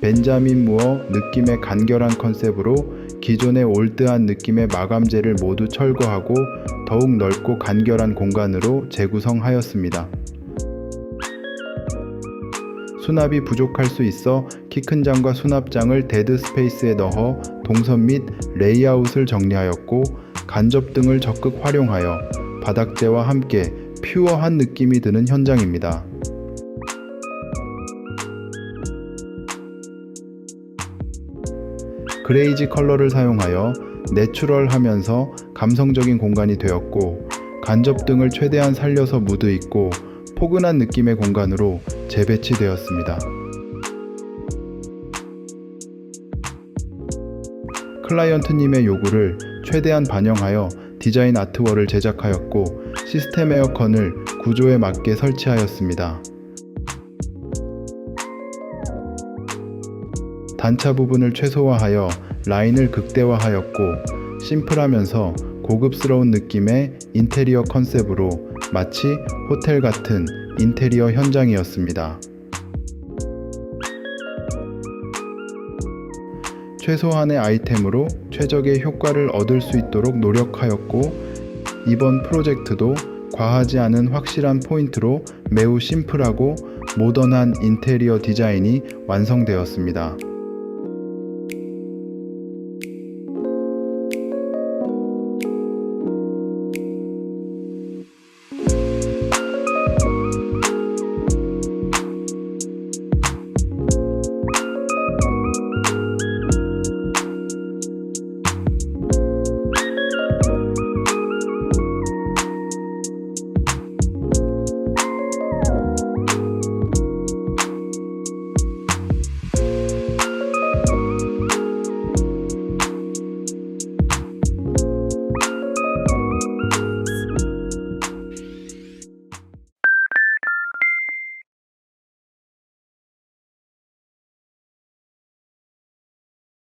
벤자민 무어 느낌의 간결한 컨셉으로 기존의 올드한 느낌의 마감재를 모두 철거하고 더욱 넓고 간결한 공간으로 재구성하였습니다. 수납이 부족할 수 있어 키 큰 장과 수납장을 데드 스페이스에 넣어 동선 및 레이아웃을 정리하였고 간접 등을 적극 활용하여 바닥재와 함께 퓨어한 느낌이 드는 현장입니다. 그레이지 컬러를 사용하여 내추럴하면서 감성적인 공간이 되었고 간접 등을 최대한 살려서 무드 있고 포근한 느낌의 공간으로 재배치되었습니다. 클라이언트님의 요구를 최대한 반영하여 디자인 아트월을 제작하였고 시스템 에어컨을 구조에 맞게 설치하였습니다. 단차 부분을 최소화하여 라인을 극대화하였고 심플하면서 고급스러운 느낌의 인테리어 컨셉으로 마치 호텔 같은 인테리어 현장이었습니다. 최소한의 아이템으로 최적의 효과를 얻을 수 있도록 노력하였고 이번 프로젝트도 과하지 않은 확실한 포인트로 매우 심플하고 모던한 인테리어 디자인이 완성되었습니다.